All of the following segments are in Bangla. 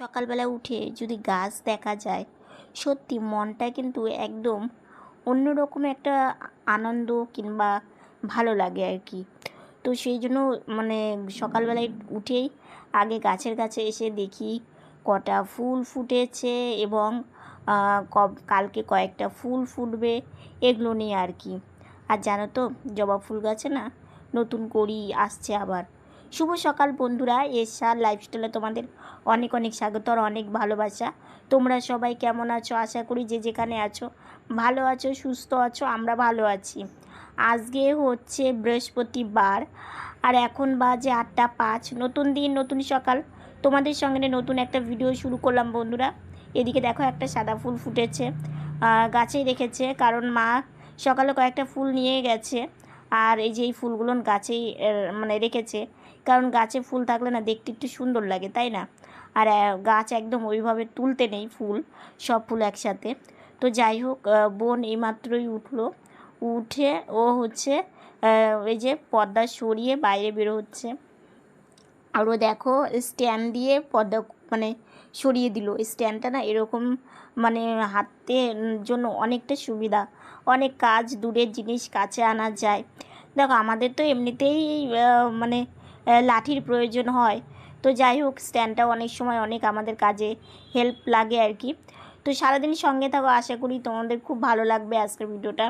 সকালবেলা উঠে যদি গাছ দেখা যায়, সত্যি মনটা কিন্তু একদম অন্যরকম একটা আনন্দ কিংবা ভালো লাগে আর কি। তো সেই জন্য মানে সকালবেলায় উঠেই আগে গাছের কাছে এসে দেখি কটা ফুল ফুটেছে এবং কালকে কয়েকটা ফুল ফুটবে এগুলো নিয়ে আর কি। আর জানো তো জবা ফুল গাছে না নতুন করি আসছে আবার। শুভ সকাল বন্ধুরা এসার লাইফস্টাইলে তোমাদের অনেক অনেক স্বাগত আর অনেক ভালোবাসা। তোমরা সবাই কেমন আছো? আশা করি যে যেখানে আছো, ভালো আছো, সুস্থ আছো, আমরা ভালো আছি। আজকে হচ্ছে বৃহস্পতিবার আর এখন বাজে আটটা পাঁচ। নতুন দিন, নতুন সকাল। তোমাদের সঙ্গে নতুন একটা ভিডিও শুরু করলাম বন্ধুরা। এদিকে দেখো একটা সাদা ফুল ফুটেছে গাছেই রেখেছে কারণ মা সকালে কয়েকটা ফুল নিয়ে গেছে। আর এই যে এই ফুলগুলো গাছেই মানে রেখেছে। কারণ গাছে ফুল থাকলে না দেখতে একটু সুন্দর লাগে, তাই না? আর গাছ একদম ওইভাবে তুলতে নেই ফুল, সব ফুল একসাথে। তো যাই হোক বোন এইমাত্রই উঠল। উঠে ও হচ্ছে ওই যে পর্দা সরিয়ে বাইরে বেরো হচ্ছে। আর ও দেখো, স্ট্যান্ড দিয়ে পর্দা মানে সরিয়ে দিল। স্ট্যান্ডটা না এরকম মানে হাতে জন্য অনেকটা সুবিধা। অনেক কাজ, দূরের জিনিস কাছে আনা যায়। দেখো, আমাদের তো এমনিতেই মানে লাঠির প্রয়োজন হয়। তো যাই হোক স্ট্যান্ডটা অনেক সময় অনেক আমাদের কাজে হেল্প লাগে আর কি। তো সারাদিন সঙ্গে থাকো, আশা করি তোমাদের খুব ভালো লাগবে আজকের ভিডিওটা।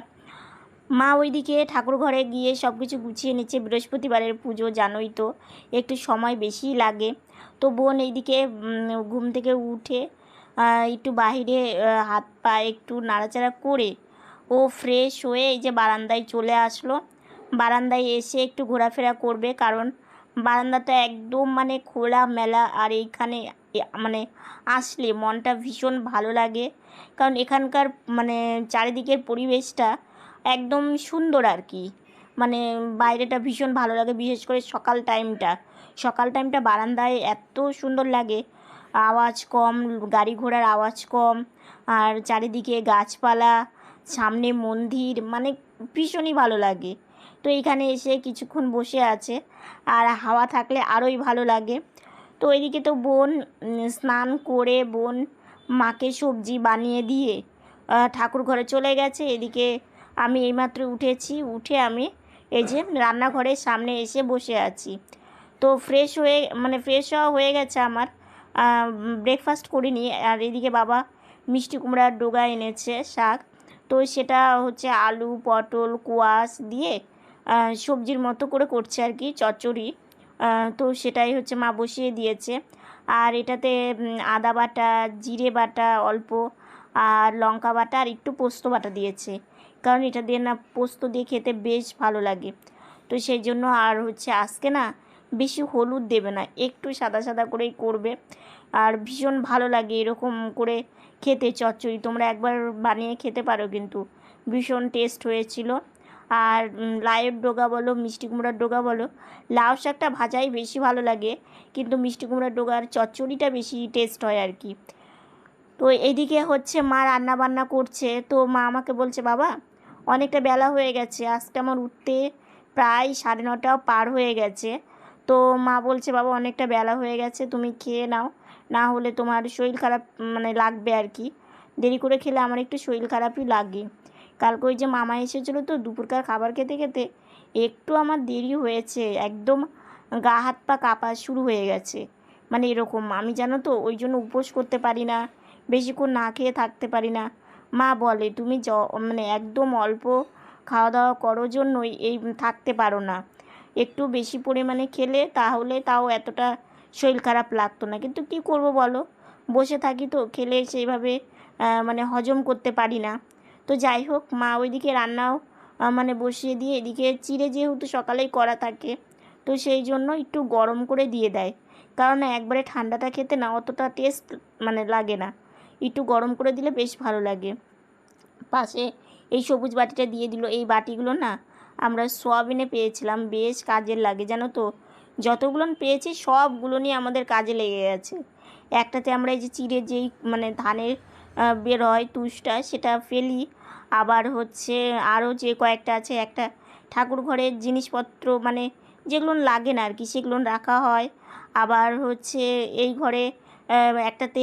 মা ওইদিকে ঠাকুর ঘরে গিয়ে সব কিছু গুছিয়ে নিচ্ছে। বৃহস্পতিবারের পুজো, জানোই তো, একটু সময় বেশিই লাগে। তো বোন এইদিকে ঘুম থেকে উঠে একটু বাহিরে হাত পা একটু নাড়াচাড়া করে ও ফ্রেশ হয়ে এই যে বারান্দায় চলে আসলো। বারান্দায় এসে একটু ঘোরাফেরা করবে, কারণ বারান্দাটা একদম মানে খোলা মেলা আর এইখানে মানে আসলে মনটা ভীষণ ভালো লাগে। কারণ এখানকার মানে চারিদিকের পরিবেশটা একদম সুন্দর আর কি। মানে বাইরেটা ভীষণ ভালো লাগে, বিশেষ করে সকাল টাইমটা। সকাল টাইমটা বারান্দায় এত সুন্দর লাগে। আওয়াজ কম, গাড়ি ঘোড়ার আওয়াজ কম, আর চারিদিকে গাছপালা, সামনে মন্দির মানে ভীষণই ভালো লাগে। তো এইখানে এসে কিছুক্ষণ বসে আছে। আর হাওয়া থাকলে আরোই ভালো লাগে। তো এদিকে তো বোন স্নান করে বোন মাকে সবজি বানিয়ে দিয়ে ঠাকুর ঘরে চলে গেছে। এদিকে আমি এইমাত্র উঠেছি। উঠে আমি এই যে রান্নাঘরের সামনে এসে বসে আছি। তো ফ্রেশ হয়ে মানে ফ্রেশ হওয়া হয়ে গেছে আমার। ব্রেকফাস্ট করিনি। আর এদিকে বাবা মিষ্টি কুমড়ার ডোগা এনেছে, শাক। তো সেটা হচ্ছে আলু, পটল, কোয়াশ দিয়ে সবজির মতো করে করছে আর কি, চচ্চড়ি। তো সেটাই হচ্ছে মা বসিয়ে দিয়েছে। আর এটাতে আদা বাটা, জিরে বাটা অল্প, আর লঙ্কা বাটা, আর একটু পোস্ত বাটা দিয়েছে। কারণ এটা দিয়ে না পোস্ত দিয়ে খেতে বেশ ভালো লাগে। তো সেই জন্য আর হচ্ছে আজকে না বেশি হলুদ দেবে না, একটু সাদা সাদা করেই করবে। আর ভীষণ ভালো লাগে এরকম করে খেতে চচ্চড়ি। তোমরা একবার বানিয়ে খেতে পারো কিন্তু। ভীষণ টেস্ট হয়েছিল। আর উম, লাউয়ের ডোগা বলো মিষ্টি কুমড়ার ডোগা বলো লাউ শাকটা ভাজাই বেশি ভালো লাগে কিন্তু মিষ্টি কুমড়ার ডোগার চচ্চড়িটা বেশি টেস্ট হয় আর কি। তো এদিকে হচ্ছে মা রান্না বান্না করছে তো মা আমাকে বলছে বাবা অনেকটা বেলা হয়ে গেছে আজকে আমার উঠতে প্রায় সাড়ে নটাও পার হয়ে গেছে। তো মা বলছে বাবা অনেকটা বেলা হয়ে গেছে তুমি খেয়ে নাও না হলে তোমার শরীর খারাপ মানে লাগবে আর কি। দেরি করে খেলে আমার একটু শরীর খারাপই লাগে। কালকে ওই যে মামা এসেছিল তো দুপুরকার খাবার খেতে খেতে, একটু আমার দেরি হয়েছে, একদম গা হাত পা কাঁপা শুরু হয়ে গেছে। মানে এরকম, আমি জানো তো ওই জন্য উপোস করতে পারি না, বেশিক্ষণ না খেয়ে থাকতে পারি না। মা বলে, তুমি জ মানে একদম অল্প খাওয়া দাওয়া করো জন্যই এই থাকতে পারো না। একটু বেশি পরিমাণে খেলে তাহলে তাও এতটা শরীর খারাপ লাগতো না। কিন্তু কি করব বলো? বসে থাকি তো, খেলে সেইভাবে মানে হজম করতে পারি না। তো যাই হোক, মা ওইদিকে রান্নাও মানে বসিয়ে দিয়ে এদিকে চিড়ে যেহেতু সকালেই করা থাকে, তো সেই জন্য একটু গরম করে দিয়ে দেয়। কারণ একবারে ঠান্ডাটা খেতে না অতটা টেস্ট মানে লাগে না। একটু গরম করে দিলে বেশ ভালো লাগে। পাশে এই সবুজ বাটিটা দিয়ে দিল। এই বাটিগুলো না আমরা সোয়াবিনে পেয়েছিলাম। বেশ কাজের লাগে, জানো তো? যতগুলো পেয়েছি সবগুলো নিয়ে আমাদের কাজে লেগে গেছে। একটাতে আমরা এই যে চিড়ে যেই মানে ধানের আহ, বের হয় তুষটা সেটা ফেলি। আবার হচ্ছে আরও যে কয়েকটা আছে একটা ঠাকুর ঘরের জিনিসপত্র মানে যেগুলো লাগে না আর কি সেগুলো রাখা হয়। আবার হচ্ছে এই ঘরে একটাতে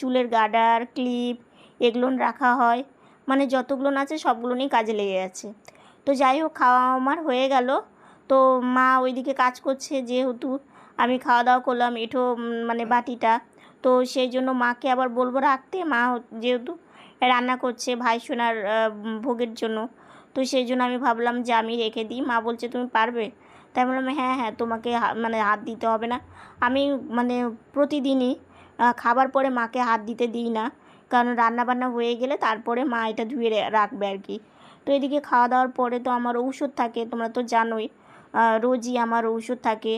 চুলের গার্ডার ক্লিপ এগুলো রাখা হয়। মানে যতগুলো আছে সবগুলো নিয়ে কাজে লেগে গেছে। তো যাই হোক খাওয়া আমার হয়ে গেল। তো মা ওইদিকে কাজ করছে যেহেতু আমি খাওয়া দাওয়া করলাম এঠো মানে বাটিটা। তো সেই জন্য মাকে আবার বলব রাখতে মা যেহেতু রান্না করছে ভাই সোনার ভোগের জন্য। তো সেই জন্য আমি ভাবলাম যে আমি রেখে দিই। মা বলছে, তুমি পারবে? তাই বললাম হ্যাঁ হ্যাঁ তোমাকে মানে হাত দিতে হবে না। আমি মানে প্রতিদিনই খাবার পরে মাকে হাত দিতে দিই না। কারণ রান্না বান্না হয়ে গেলে তারপরে মা এটা ধুয়ে রাখবে আর কি। তো এদিকে খাওয়া দাওয়ার পরে তো আমার ঔষধ থাকে, তোমরা তো জানোই রোজই আমার ঔষধ থাকে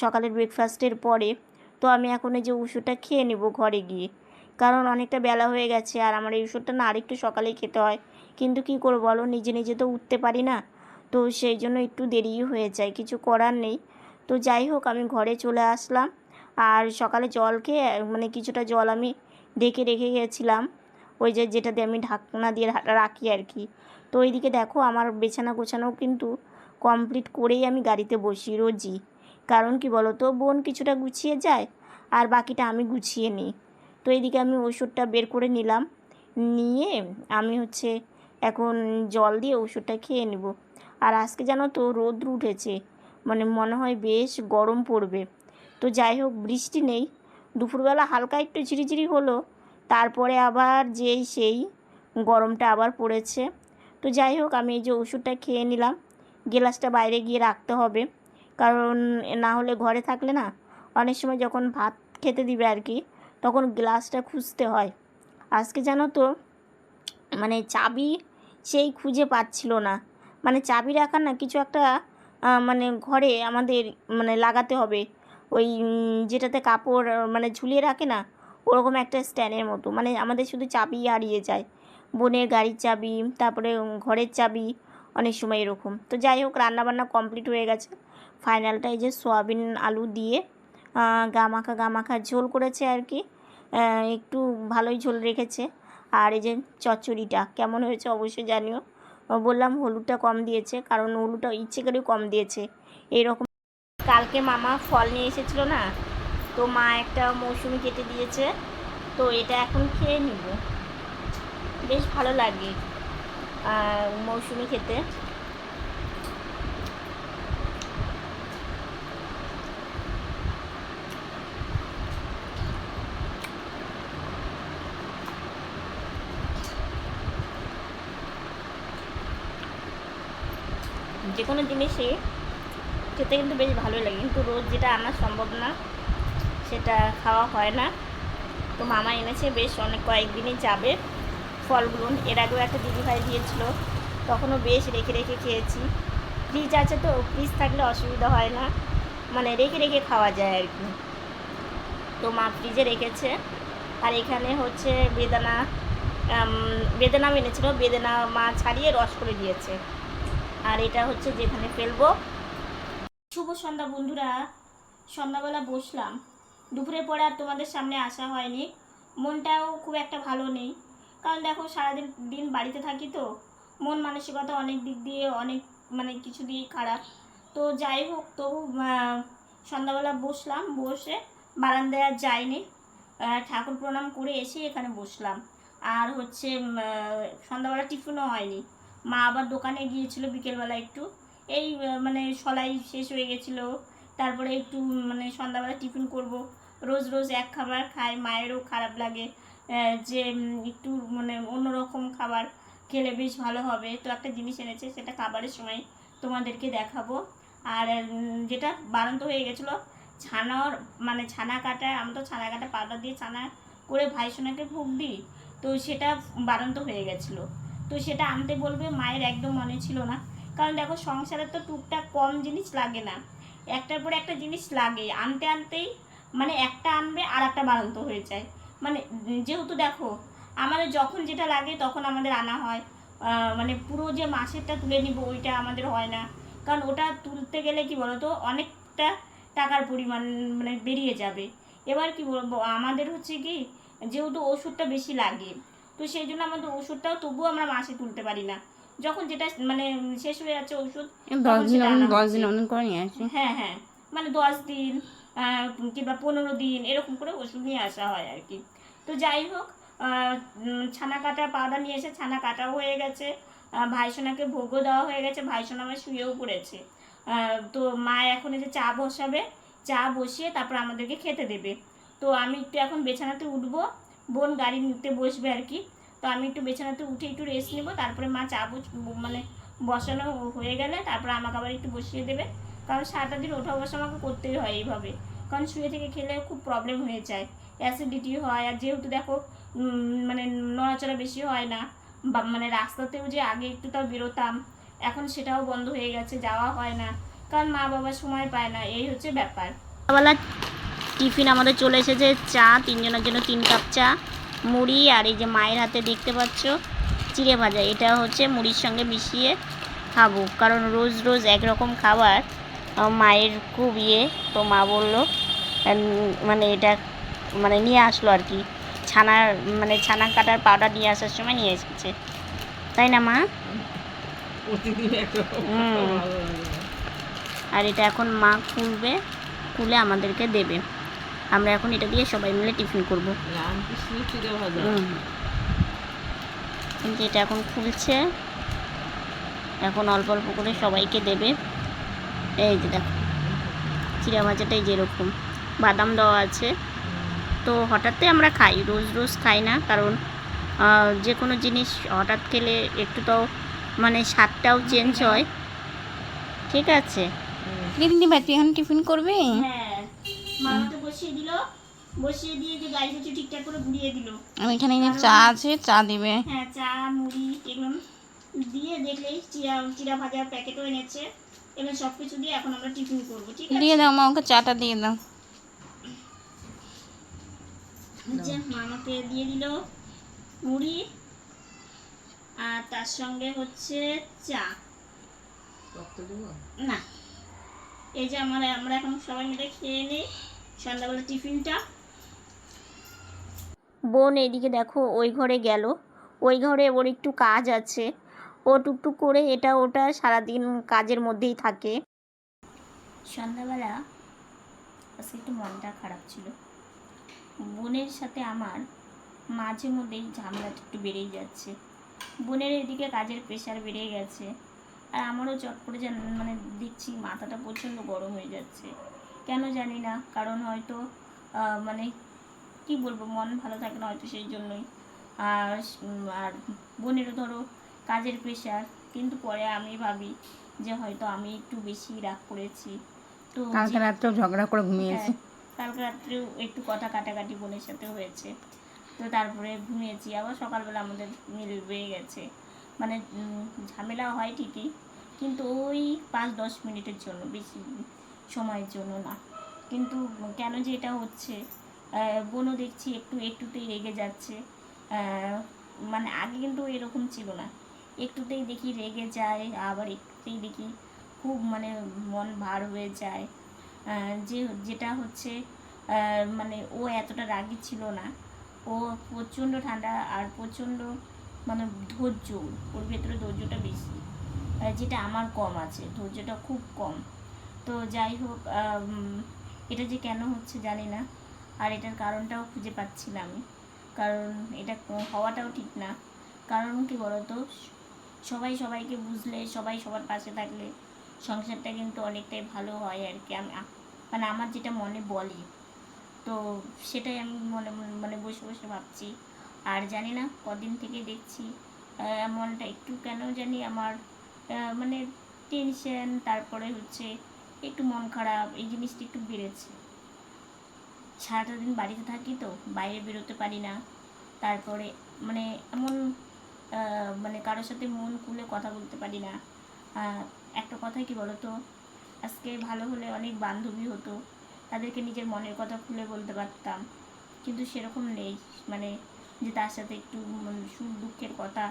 সকালের ব্রেকফাস্টের পরে। তো আমি এখন এই যে ওষুধটা খেয়ে নেব ঘরে গিয়ে। কারণ অনেকটা বেলা হয়ে গেছে আর আমার এই ওষুধটা না আরেকটু সকালেই খেতে হয়। কিন্তু কি করব বলো, নিজে নিজে তো উঠতে পারি না। তো সেই জন্য একটু দেরি হয়ে যায়, কিছু করার নেই। তো যাই হোক, আমি ঘরে চলে আসলাম। আর সকালে জল খেয়ে মানে কিছুটা জল আমি ঢেকে রেখে গেছিলাম। ওই যে যেটা দিয়ে আমি ঢাকনা দিয়ে রাখি আর কি। তো ওইদিকে দেখো, আমার বেছানা গোছানো কিন্তু কমপ্লিট করেই আমি গাড়িতে বসি রোজই। কারণ কি বলো তো বোন কিছুটা গুছিয়ে যায় আর বাকিটা আমি গুছিয়ে নিই। তো এইদিকে আমি ওষুধটা বের করে নিলাম। নিয়ে আমি হচ্ছে এখন জল দিয়ে ওষুধটা খেয়ে নেব। আর আজকে জানো তো রোদ্র উঠেছে মানে মনে হয় বেশ গরম পড়বে। তো যাই হোক, বৃষ্টি নেই। দুপুরবেলা হালকা একটু ঝিরিঝিরি হলো, তারপরে আবার যেই সেই গরমটা আবার পড়েছে। তো যাই হোক, আমি এই যে ওষুধটা খেয়ে নিলাম। গ্লাসটা বাইরে গিয়ে রাখতে হবে। কারণ না হলে ঘরে থাকলে না অনেক সময় যখন ভাত খেতে দিবে আর কি, তখন গ্লাসটা খুঁজতে হয়। আজকে জানো তো মানে চাবি সেই খুঁজে পাচ্ছিল না। মানে চাবি রাখার না কিছু একটা মানে ঘরে আমাদের মানে লাগাতে হবে। ওই যেটাতে কাপড় মানে ঝুলিয়ে রাখে না, ওরকম একটা স্ট্যান্ডের মতো। মানে আমাদের শুধু চাবি হারিয়ে যায়। বোনের গাড়ির চাবি, তারপরে ঘরের চাবি, অনেক সময় এরকম। তো যাই হোক, রান্নাবান্না কমপ্লিট হয়ে গেছে। ফাইনালটা এই যে সোয়াবিন আলু দিয়ে গামাখা গামাখা ঝোল করেছে আর কি। একটু ভালোই ঝোল রেখেছে। আর এই যে চচ্চড়িটা কেমন হয়েছে অবশ্যই জানিও। বললাম হলুদটা কম দিয়েছে, কারণ হলুদটা ইচ্ছে করেও কম দিয়েছে। এইরকম কালকে মামা ফল নিয়ে এসেছিল না, তো মা একটা মৌসুমি কেটে দিয়েছে, তো এটা এখন খেয়ে নিব। বেশ ভালো লাগে মৌসুমি খেতে। যে কোনো জিনিসই খেতে কিন্তু বেশ ভালোই লাগে। কিন্তু রোজ যেটা আনা সম্ভব না, সেটা খাওয়া হয় না। তো মামা এনেছে বেশ অনেক কয়েকদিনই যাবে। ফলগুলো এর আগেও একটা দিদিভাই দিয়েছিল, তখনও বেশ রেখে রেখে খেয়েছি। ফ্রিজ আছে তো, ফ্রিজ থাকলে অসুবিধা হয় না। মানে রেখে রেখে খাওয়া যায় আর কি। তো মা ফ্রিজে রেখেছে। আর এখানে হচ্ছে বেদানা বেদানা এনেছিল। বেদানা মা ছাড়িয়ে রস করে দিয়েছে। আর এটা হচ্ছে যেখানে ফেলব। শুভ সন্ধ্যা বন্ধুরা সন্ধ্যাবেলা বসলাম। দুপুরের পরে আর তোমাদের সামনে আসা হয়নি। মনটাও খুব একটা ভালো নেই। কারণ দেখো সারাদিন দিন বাড়িতে থাকি তো। মন মানসিকতা অনেক দিক দিয়ে অনেক মানে কিছু দিয়ে খারাপ। তো যাই হোক আহ, সন্ধ্যাবেলা বসলাম। বসে বারান্দায় আর যাইনি। ঠাকুর প্রণাম করে এসে এখানে বসলাম। আর হচ্ছে সন্ধ্যাবেলা টিফিনও হয়নি। মা আবার দোকানে গিয়েছিল বিকেলবেলা একটু। এই মানে সলাই শেষ হয়ে গেছিল। তারপরে একটু মানে সন্ধ্যাবেলা টিফিন করব। রোজ রোজ এক খাবার খাই, মায়েরও খারাপ লাগে যে একটু মানে অন্যরকম খাবার খেলে বেশ ভালো হবে। তো একটা জিনিস এনেছে, সেটা খাবারের সময় তোমাদেরকে দেখাবো। আর যেটা বারান্ত হয়ে গেছিল, ছানার মানে ছানা কাটা আমি তো ছানা কাটা পাউডার দিয়ে ছানা করে ভাই সোনাকে ভোগ দিই। তো সেটা বারান্ত হয়ে গেছিল। তো সেটা আনতে বলবে, মায়ের একদম মনে ছিল না। কারণ দেখো, সংসারে তো টুকটাক কম জিনিস লাগে না। একটার পর একটা জিনিস লাগে। আনতে আনতেই মানে একটা আনবে আর একটা বাড়ন্ত হয়ে যায়। মানে যেহেতু দেখো, আমাদের যখন যেটা লাগে তখন আমাদের আনা হয়। মানে পুরো যে মাসেরটা তুলে নিব ওইটা আমাদের হয় না। কারণ ওটা তুলতে গেলে কি বলতো, অনেকটা টাকার পরিমাণ মানে বেরিয়ে যাবে। এবার কি বলব, আমাদের হচ্ছে কি, যেহেতু ওষুধটা বেশি লাগে তো সেই জন্য আমাদের ওষুধটাও তবুও আমরা মাসে তুলতে পারি না। যখন যেটা মানে শেষ হয়ে যাচ্ছে ওষুধ দশ দিন সেটা অমন আনা দশ দিন অমন করে নিয়ে আসি। হ্যাঁ হ্যাঁ। মানে দশ দিন কিংবা পনেরো দিন এরকম করে ওষুধ নিয়ে আসা হয় আর কি। তো যাই হোক ছানা কাটা পাউডার নিয়ে এসে ছানা কাটাও হয়ে গেছে। ভাইসোনাকে ভোগও দেওয়া হয়ে গেছে। ভাইসোনা আমার শুয়েও পড়েছে। আহ, তো মা এখন এই যে চা বসাবে চা বসিয়ে তারপর আমাদেরকে খেতে দেবে। তো আমি একটু এখন বিছানাতে উঠবো। বোন গাড়ি নিতে বসবে আর কি। তো আমি একটু বিছানাতে উঠে একটু রেস্ট নেব, তারপরে মা চা মানে বসানো হয়ে গেলে তারপরে আমাকে আবার একটু বসিয়ে দেবে। কারণ সারাটা দিন ওঠা বসা আমাকে করতেই হয় এইভাবে। কারণ শুয়ে থেকে খেলে খুব প্রবলেম হয়ে যায়। অ্যাসিডিটি হয় আর যেহেতু দেখো মানে নড়াচড়া বেশি হয় না, বা মানে রাস্তাতেও যে আগে একটু তাও বেরোতাম, এখন সেটাও বন্ধ হয়ে গেছে, যাওয়া হয় না। কারণ মা বাবা সময় পায় না, এই হচ্ছে ব্যাপার। টিফিন আমাদের চলে এসেছে চা তিনজনের জন্য তিন কাপ চা মুড়ি আর এই যে মায়ের হাতে দেখতে পাচ্ছ চিড়ে ভাজা। এটা হচ্ছে মুড়ির সঙ্গে মিশিয়ে খাব কারণ রোজ রোজ একরকম খাবার মায়ের খুব ইয়ে। তো মা বলল মানে এটা মানে নিয়ে আসলো আর কি। ছানার মানে ছানা কাটার পাউডার নিয়ে আসার সময় নিয়ে এসেছে। তাই না মা। আর এটা এখন মা খুলবে খুলে আমাদেরকে দেবে। আমরা এখন এটা দিয়ে সবাই মিলে টিফিন করব। কিন্তু এটা এখন খুলছে। এখন অল্প অল্প করে সবাইকে দেবে। এই যে দেখো চিড়া ভাজাটাই যেরকম। বাদাম দেওয়া আছে। তো হঠাৎই আমরা খাই রোজ রোজ খাই না। কারণ যে কোনো জিনিস হঠাৎ খেলে একটু তো মানে স্বাদটাও চেঞ্জ হয়। ঠিক আছে? দিদি ভাই তুই এখন টিফিন করবি? হ্যাঁ। বসিয়ে দিল। বসিয়ে দিয়ে যে গাড়ি কিছু ঠিকঠাক করে ঘুরিয়ে দিল। আমি এখানে চা আছে চা দিবে। হ্যাঁ চা মুড়ি এগুলো দিয়ে দেখলেই চিরা চিরা ভাজার প্যাকেটও এনেছে। এগুলো সব কিছু দিয়ে এখন আমরা টিফিন করব ঠিক আছে? দিয়ে দাও মা ওকে চাটা দিয়ে দাও। যে মা আমাকে দিয়ে দিল মুড়ি আর তার সঙ্গে হচ্ছে চা। না। এই যে আমরা আমরা এখন সবাই মিলে খেয়ে নিই। সন্ধ্যাবেলা টিফিনটা। বোন এদিকে দেখো ওই ঘরে গেল। ওই ঘরে ওর একটু কাজ আছে। ও টুকটুক করে এটা ওটা সারাদিন কাজের মধ্যেই থাকে। সন্ধ্যাবেলা আজকে একটু মনটা খারাপ ছিল। বোনের সাথে আমার মাঝে মধ্যেই ঝামেলাটা একটু বেড়েই যাচ্ছে। বোনের এদিকে কাজের প্রেশার বেড়ে গেছে। আর আমারও চট করে যেন মানে দেখছি মাথাটা প্রচণ্ড গরম হয়ে যাচ্ছে। কেন জানি না কারণ হয়তো মানে কি বলব মন ভালো থাকে না হয়তো সেই জন্যই। আর আর বোনেরও ধরো কাজের প্রেশার কিন্তু পরে আমি ভাবি যে হয়তো আমি একটু বেশি রাগ করেছি। তো কালকে রাত্রেও ঝগড়া করে ঘুমিয়েছি। হ্যাঁ, কালকে রাত্রেও একটু কথা কাটাকাটি বোনের সাথে হয়েছে। তো তারপরে ঘুমিয়েছি আবার সকালবেলা আমাদের মিল হয়ে গেছে। মানে ঝামেলা হয় ঠিকই কিন্তু ওই পাঁচ দশ মিনিটের জন্য বেশি সময়ের জন্য না। কিন্তু কেন যে এটা হচ্ছে? বোনও দেখছি একটু একটুতেই রেগে যাচ্ছে। মানে আগে কিন্তু এরকম ছিল না। একটুতেই দেখি রেগে যায়, আবার একটুতেই দেখি খুব মানে মন ভার হয়ে যায়। যে, যেটা হচ্ছে মানে ও এতটা রাগি ছিল না। ও প্রচণ্ড ঠান্ডা আর প্রচণ্ড মানে ধৈর্য, ওর ভেতরে ধৈর্যটা বেশি। যেটা আমার কম আছে, ধৈর্যটা খুব কম। তো যাই হোক এটা যে কেন হচ্ছে জানি না। আর এটার কারণটাও খুঁজে পাচ্ছি না আমি কারণ এটা হওয়াটাও ঠিক না। কারণ কি বলতো, সবাই সবাইকে বুঝলে, সবাই সবার পাশে থাকলে সংসারটা কিন্তু অনেকটাই ভালো হয় আর কি। আমি মানে আমার যেটা মনে বলে, তো সেটাই আমি মনে, মনে- বসে বসে ভাবছি। আর জানি না, কদিন থেকে দেখছি মনটা একটু কেন জানি আমার মানে টেনশন তারপরে হচ্ছে একটু মন খারাপ, এই জিনিসটা একটু বেড়েছে। সারাটা দিন বাড়িতে থাকি তো, বাইরে বেরোতে পারি না। তারপরে মানে এমন মানে কারোর সাথে মন খুলে কথা বলতে পারি না। একটা কথাই কি বলতো? আজকে ভালো হলে অনেক বান্ধবী হতো। তাদেরকে নিজের মনের কথা খুলে বলতে পারতাম। কিন্তু সেরকম নেই। মানে যে তার সাথে একটু সুখ দুঃখের কথা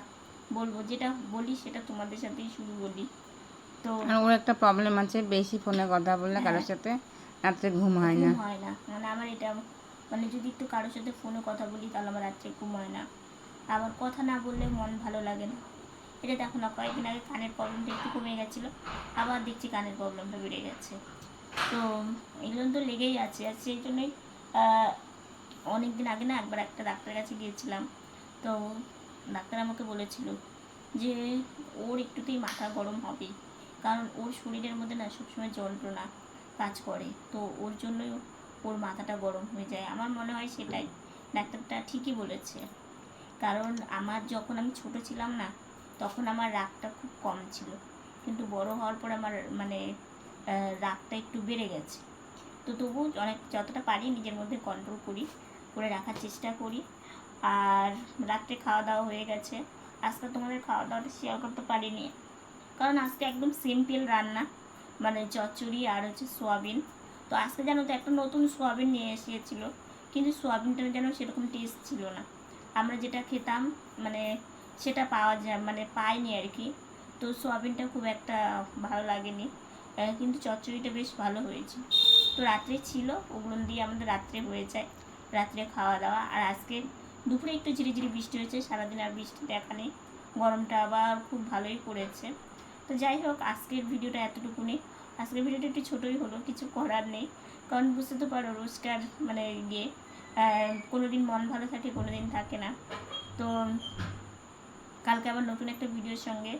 বলব, যেটা বলি সেটা তোমাদের সাথেই শুরু বলি। তো ওর একটা প্রবলেম আছে বেশি ফোনে কথা বললে কারোর সাথে রাত্রে ঘুম হয় না। হয় না। মানে আমার এটা মানে যদি একটু কারোর সাথে ফোনে কথা বলি তাহলে আমার রাত্রে ঘুম হয় না। আবার কথা না বললে মন ভালো লাগে না। এটা দেখো না কয়েকদিন আগে কানের প্রবলেমটা একটু কমে গেছিল আবার দেখছি কানের প্রবলেমটা বেড়ে গেছে। তো এগুলো তো লেগেই আছে। আর সেই জন্যই অনেক দিন আগে না একবার একটা ডাক্তারের কাছে গিয়েছিলাম। তো ডাক্তার আমাকে বলেছিল যে ওর একটুতেই মাথা গরম হবে। কারণ ওর শরীরের মধ্যে না সবসময় যন্ত্রণা কাজ করে। তো ওর জন্যই ওর মাথাটা গরম হয়ে যায়। আমার মনে হয় সেটাই। ডাক্তারটা ঠিকই বলেছে। কারণ আমার যখন আমি ছোট ছিলাম না, তখন আমার রাগটা খুব কম ছিল। কিন্তু বড় হওয়ার পর আমার মানে রাগটা একটু বেড়ে গেছে। তো তবু অনেক, যতটা পারি নিজের মধ্যে কন্ট্রোল করি, করে রাখার চেষ্টা করি। আর রাত্রে খাওয়া দাওয়া হয়ে গেছে। আজকে তোমাদের খাওয়া দাওয়াটা শেয়ার করতে পারিনি। কারণ আজকে একদম সিম্পল রান্না। মানে চচ্চড়ি আর হচ্ছে সোয়াবিন। তো আজকে জানো তো একটা নতুন সোয়াবিন নিয়ে এসেছিল। কিন্তু সোয়াবিনটা যেন সেরকম টেস্ট ছিল না। আমরা যেটা খেতাম মানে সেটা পাওয়া যায় মানে পাইনি আর কি। তো সোয়াবিনটা খুব একটা ভালো লাগেনি। কিন্তু চচ্চড়িটা বেশ ভালো হয়েছে। তো রাত্রে ছিল, ওগুলো দিয়ে আমাদের রাত্রে হয়ে যায়। রাত্রে খাওয়া দাওয়া। আর আজকে দুপুরে একটু ঝিরিঝিরি বৃষ্টি হয়েছে, সারাদিন আর বৃষ্টি দেখা নেই। গরমটা আবার খুব ভালোই পড়েছে। তো যাই হোক, আজকের ভিডিওটা এতটুকুনি আজকের ভিডিওটা একটু ছোটোই হলো, কিছু করার নেই। কারণ বুঝতে তো পারো, রোজকার মানে ইয়ে কোনো দিন মন ভালো থাকে কোনো দিন থাকে না। তো কালকে আবার নতুন একটা ভিডিওর সঙ্গে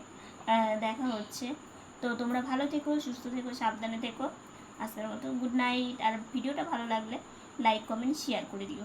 দেখা হচ্ছে। তো তোমরা ভালো থেকো, সুস্থ থেকো, সাবধানে থেকো। আজকের মতো গুড নাইট। আর ভিডিওটা ভালো লাগলে, লাইক, কমেন্ট শেয়ার করে দিও।